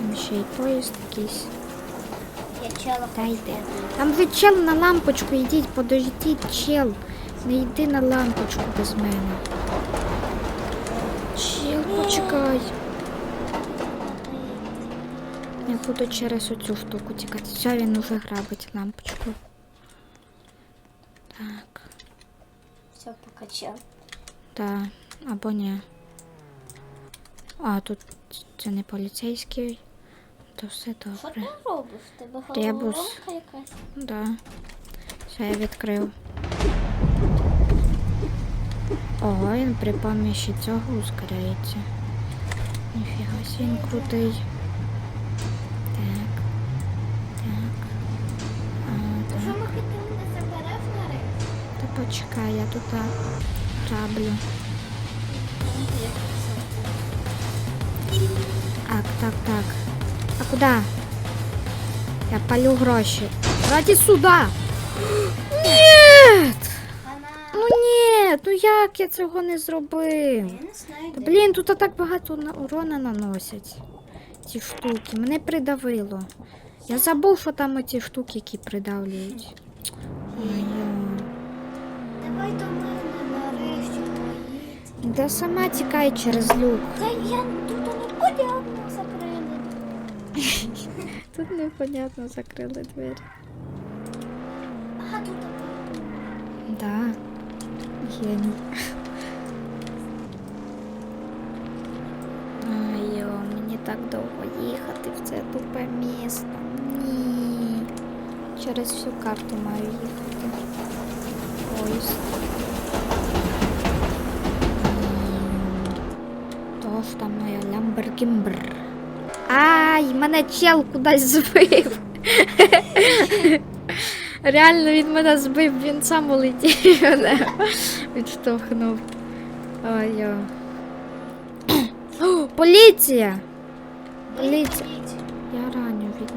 Там ще й поїзд якийсь. Та. Там ви чел на лампочку йдіть, подождіть, чел. Не йди на лампочку без мене. Чел, почекай. Я буду через оцю штуку тікати. Все, він уже грабить лампочку. Так, Все, покачав. так, або ні. А, тут це не поліцейський. То все Що добре. ти робиш? В Тебе Ребус. головоломка якась? Да. Все, я відкрив. Ого, він при помощі цього ускоряється. Ніфіга сі, він крутий. Так. Так. А, Що так. ми ти мене забереш на рейс? Та почекай, я тут а, раблю. Так, так, так. Куда? Я палю гроші. Ради сюда! Нет! Ну ні, ну як я цього не зробив? Не Та блін, тут так багато урона наносять. Ці штуки. Мене придавило. Я забув, що там оці штуки, які придавлюють. Ой, Давай до мене нарешті. Да сама тікай через люк. Та я тут непонятно закрили. Тут непонятно закрили двері. Да. Геній. Ай, йо, мені так довго їхати в це тупе місто. Ні. Через всю карту маю їхати. Поїзд. М, То там моя Ламбергімбр. Ай, мене чел кудись збив. Реально він мене збив, він сам улетів мене відштовхнув. Ой. О, поліція! Поліція. Я раню від